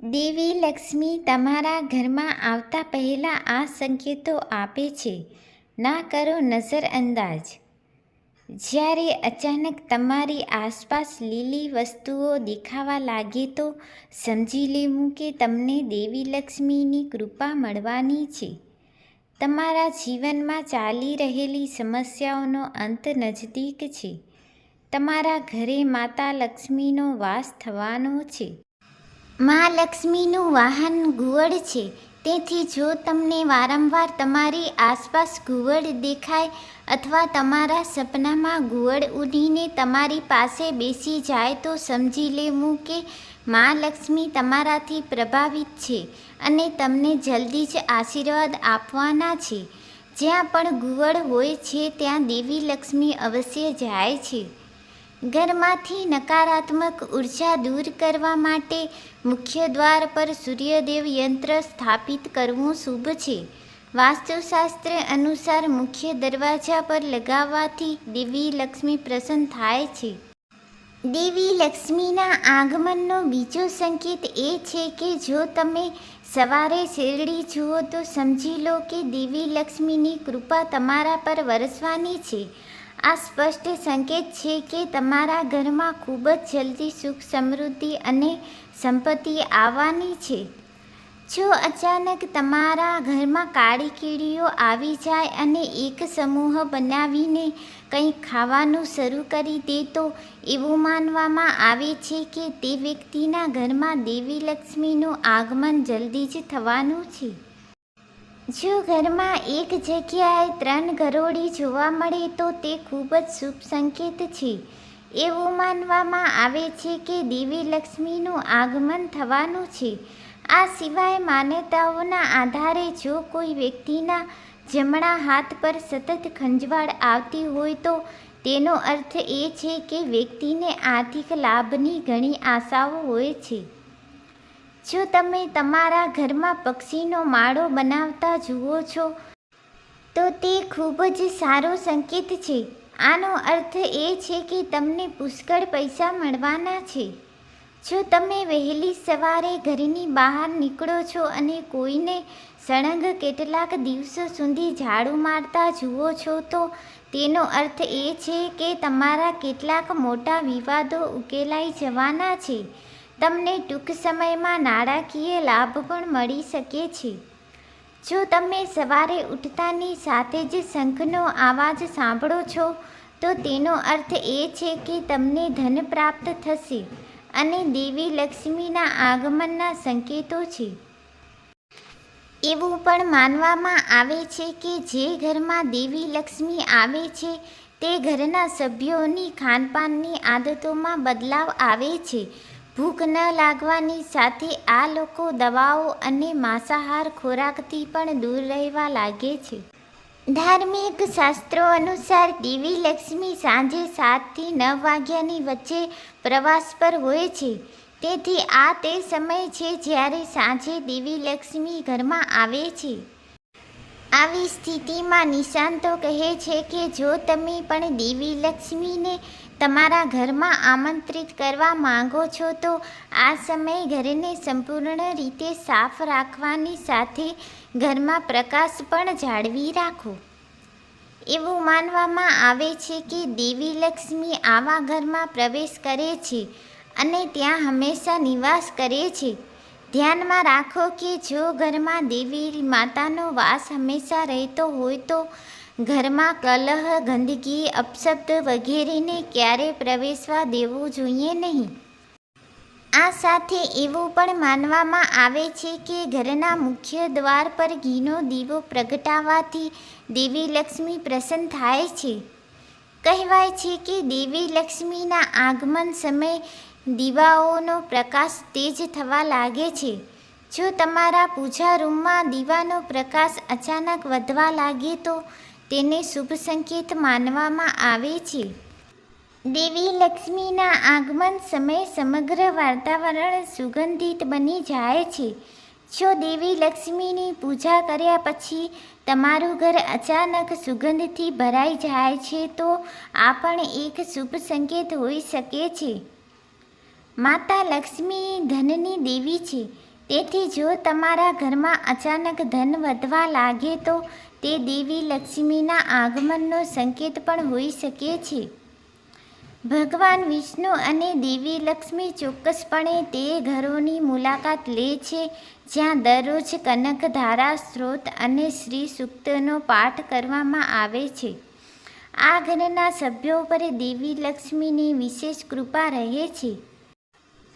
દેવી લક્ષ્મી તમારા ઘરમાં આવતા પહેલાં આ સંકેતો આપે છે. ના કરો નજરઅંદાજ. જ્યારે અચાનક તમારી આસપાસ લીલી વસ્તુઓ દેખાવા લાગે તો સમજી લેવું કે તમને દેવી લક્ષ્મીની કૃપા મળવાની છે. તમારા જીવનમાં ચાલી રહેલી સમસ્યાઓનો અંત નજદીક છે. તમારા ઘરે માતા લક્ષ્મીનો વાસ થવાનો છે. મા લક્ષ્મીનું વાહન ઘુવડ છે. તેથી જો તમને વારંવાર તમારી આસપાસ ઘુવડ દેખાય અથવા તમારા સપનામાં ઘુવડ ઉડીને તમારી પાસે બેસી જાય તો સમજી લેવું કે માં લક્ષ્મી તમારાથી પ્રભાવિત છે અને તમને જલ્દી જ આશીર્વાદ આપવાના છે. જ્યાં પણ ઘુવડ હોય છે ત્યાં દેવી લક્ષ્મી અવશ્ય જાય છે. ઘરમાંથી નકારાત્મક ઊર્જા દૂર કરવા માટે મુખ્ય દ્વાર પર સૂર્યદેવ યંત્ર સ્થાપિત કરવું શુભ છે. વાસ્તુશાસ્ત્ર અનુસાર મુખ્ય દરવાજા પર લગાવવાથી દેવી લક્ષ્મી પ્રસન્ન થાય છે. દેવી લક્ષ્મીના આગમનનો બીજો સંકેત એ છે કે જો તમે સવારે શેરડી જુઓ તો સમજી લો કે દેવી લક્ષ્મીની કૃપા તમારા પર વરસવાની છે. આ સ્પષ્ટ સંકેત છે કે તમારા ઘરમાં ખૂબ જ જલ્દી સુખ સમૃદ્ધિ અને સંપત્તિ આવવાની છે. જો અચાનક તમારા ઘરમાં કાળી કીડીઓ આવી જાય અને એક સમૂહ બનાવીને કંઈક ખાવાનું શરૂ કરી દે તો એવું માનવામાં આવે છે કે તે વ્યક્તિના ઘરમાં દેવી લક્ષ્મીનું આગમન જલ્દી જ થવાનું છે. જો ઘરમાં એક જગ્યાએ ત્રણ ગરોળી જોવા મળે તો તે ખૂબ જ શુભ સંકેત છે. એવું માનવામાં આવે છે કે દેવી લક્ષ્મીનું આગમન થવાનું છે. આ સિવાય માન્યતાઓના આધારે જો કોઈ વ્યક્તિના જમણા હાથ પર સતત ખંજવાળ આવતી હોય તો તેનો અર્થ એ છે કે વ્યક્તિને આર્થિક લાભની ઘણી આશાઓ હોય છે. જો તમે તમારા ઘરમાં પક્ષીનો માળો બનાવતા જુઓ છો, તો તે ખૂબ જ સારો સંકેત છે. આનો અર્થ એ છે કે તમને પુષ્કળ પૈસા મળવાના છે. જો તમે વહેલી સવારે ઘરની બહાર નીકળો છો અને કોઈને સળંગ કેટલાક દિવસો સુધી ઝાડુ મારતા જુઓ છો, તો તેનો અર્થ એ છે કે તમારા કેટલાક મોટા વિવાદો ઉકેલાઈ જવાના છે. તમને ટૂંક સમયમાં નાણાકીય લાભ પણ મળી શકે છે. જો તમે સવારે ઉઠતાની સાથે જ શંખનો અવાજ સાંભળો છો, તો તેનો અર્થ એ છે કે તમને ધન પ્રાપ્ત થશે અને દેવી લક્ષ્મીના આગમનના સંકેતો છે. એવું પણ માનવામાં આવે છે કે જે ઘરમાં દેવી લક્ષ્મી આવે છે, તે ઘરના સભ્યોની ખાનપાનની આદતોમાં બદલાવ આવે છે. ભૂખ ન લાગવાની સાથે આ લોકો દવાઓ અને માંસાહાર ખોરાકથી પણ દૂર રહેવા લાગે છે. ધાર્મિક શાસ્ત્રો અનુસાર દેવી લક્ષ્મી સાંજે સાતથી નવ વાગ્યાની વચ્ચે પ્રવાસ પર હોય છે. તેથી આ તે સમય છે જ્યારે સાંજે દેવી લક્ષ્મી ઘરમાં આવે છે. આવી સ્થિતિમાં નિશાંતો કહે છે કે જો તમે પણ દેવી લક્ષ્મીને તમારા ઘરમાં આમંત્રિત કરવા માંગો છો તો આ સમયે ઘરને સંપૂર્ણ રીતે સાફ રાખવાની સાથે ઘરમાં પ્રકાશ પણ જાળવી રાખો. એવું માનવામાં આવે છે કે દેવી લક્ષ્મી આવા ઘરમાં પ્રવેશ કરે છે અને ત્યાં હંમેશા નિવાસ કરે છે. ધ્યાનમાં રાખો કે જો ઘરમાં દેવી માતાનો વાસ હંમેશા રહેતો હોય તો ઘરમાં કલહ, ગંદકી, અપશબ્દ વગેરેને ક્યારે પ્રવેશવા દેવું જોઈએ નહીં. આ સાથે એવું પણ માનવામાં આવે છે કે ઘરના મુખ્ય દ્વાર પર ઘીનો દીવો પ્રગટાવવાથી દેવી લક્ષ્મી પ્રસન્ન થાય છે. કહેવાય છે કે દેવી લક્ષ્મીના આગમન સમયે દીવાઓનો પ્રકાશ તેજ થવા લાગે છે. જો તમારા પૂજા રૂમમાં દીવાનો પ્રકાશ અચાનક વધવા લાગે તો તેને શુભ સંકેત માનવામાં આવે છે. દેવી લક્ષ્મીના આગમન સમયે સમગ્ર વાતાવરણ સુગંધિત બની જાય છે. જો દેવી લક્ષ્મીની પૂજા કર્યા પછી તમારું ઘર અચાનક સુગંધથી ભરાઈ જાય છે, તો આ પણ એક શુભ સંકેત હોઈ શકે છે. માતા લક્ષ્મી ધનની દેવી છે. તેથી જો તમારા ઘરમાં અચાનક ધન વધવા લાગે, તો તે દેવી લક્ષ્મીના આગમનનો સંકેત પણ હોઈ શકે છે. ભગવાન વિષ્ણુ અને દેવી લક્ષ્મી ચોક્કસપણે તે ઘરોની મુલાકાત લે છે, જ્યાં દરરોજ કનકધારા સ્ત્રોત અને શ્રી સૂક્તનો પાઠ કરવામાં આવે છે. આ ઘરના સભ્યો પર દેવી લક્ષ્મીની વિશેષ કૃપા રહે છે.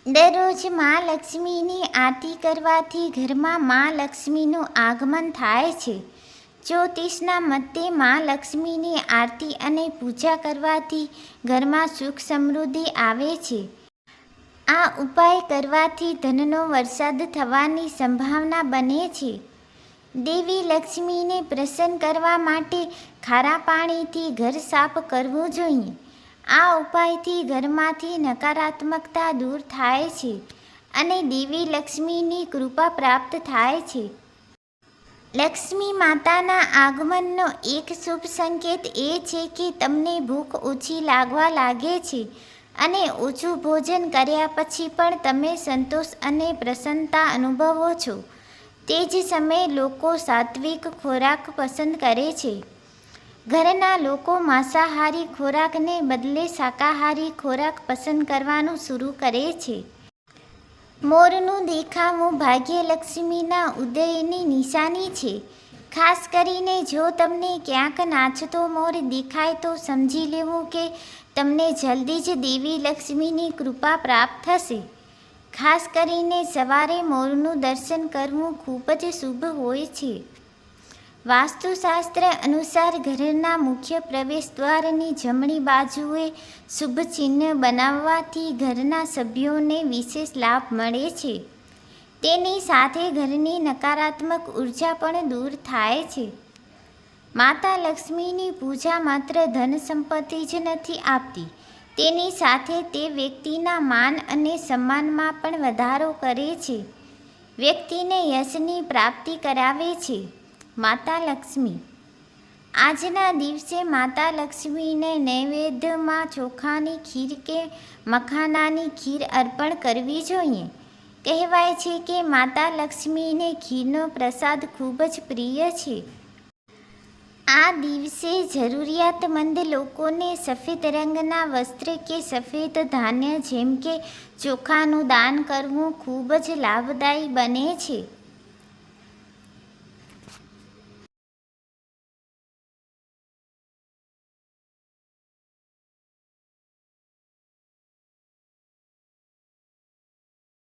દરરોજ મા લક્ષ્મીની આરતી કરવાથી ઘરમાં મા લક્ષ્મીનું આગમન થાય છે. જ્યોતિષના મતે મા લક્ષ્મીની આરતી અને પૂજા કરવાથી ઘરમાં સુખ સમૃદ્ધિ આવે છે. આ ઉપાય કરવાથી ધનનો વરસાદ થવાની સંભાવના બને છે. દેવી લક્ષ્મીને પ્રસન્ન કરવા માટે ખારા પાણીથી ઘર સાફ કરવું જોઈએ. આ ઉપાયથી ઘરમાંથી નકારાત્મકતા દૂર થાય છે અને દેવી લક્ષ્મીની કૃપા પ્રાપ્ત થાય છે. લક્ષ્મી માતાના આગમનનો એક શુભ સંકેત એ છે કે તમને ભૂખ ઓછી લાગવા લાગે છે અને ઓછું ભોજન કર્યા પછી પણ તમે સંતોષ અને પ્રસન્નતા અનુભવો છો. તે જ સમયે લોકો સાત્વિક ખોરાક પસંદ કરે છે. ઘરના લોકો માંસાહારી ખોરાકને બદલે શાકાહારી ખોરાક પસંદ કરવાનું શરૂ કરે છે. મોરનું દેખાવું ભાગ્યલક્ષ્મીના ઉદયની નિશાની છે. ખાસ કરીને જો તમને ક્યાંક નાચતો મોર દેખાય તો સમજી લેવું કે તમને જલ્દી જ દેવી લક્ષ્મીની કૃપા પ્રાપ્ત થશે. ખાસ કરીને સવારે મોરનું દર્શન કરવું ખૂબ જ શુભ હોય છે. વાસ્તુશાસ્ત્ર અનુસાર ઘરના મુખ્ય પ્રવેશ દ્વારની જમણી બાજુએ શુભ ચિહ્ન બનાવવાથી ઘરના સભ્યોને વિશેષ લાભ મળે છે. તેની સાથે ઘરની નકારાત્મક ઊર્જા પણ દૂર થાય છે. માતા લક્ષ્મીની પૂજા માત્ર ધન સંપત્તિ જ નથી આપતી, તેની સાથે તે વ્યક્તિના માન અને સન્માનમાં પણ વધારો કરે છે. વ્યક્તિને યશની પ્રાપ્તિ કરાવે છે. માતા લક્ષ્મી. આજના દિવસે માતા લક્ષ્મીને નૈવેદ્યમાં ચોખાની ખીર કે મખાનાની ખીર અર્પણ કરવી જોઈએ. કહેવાય છે કે માતા લક્ષ્મીને ખીરનો પ્રસાદ ખૂબ જ પ્રિય છે. આ દિવસે જરૂરિયાતમંદ લોકોને સફેદ રંગના વસ્ત્ર કે સફેદ ધાન્ય જેમ કે ચોખાનું દાન કરવું ખૂબ જ લાભદાયી બને છે.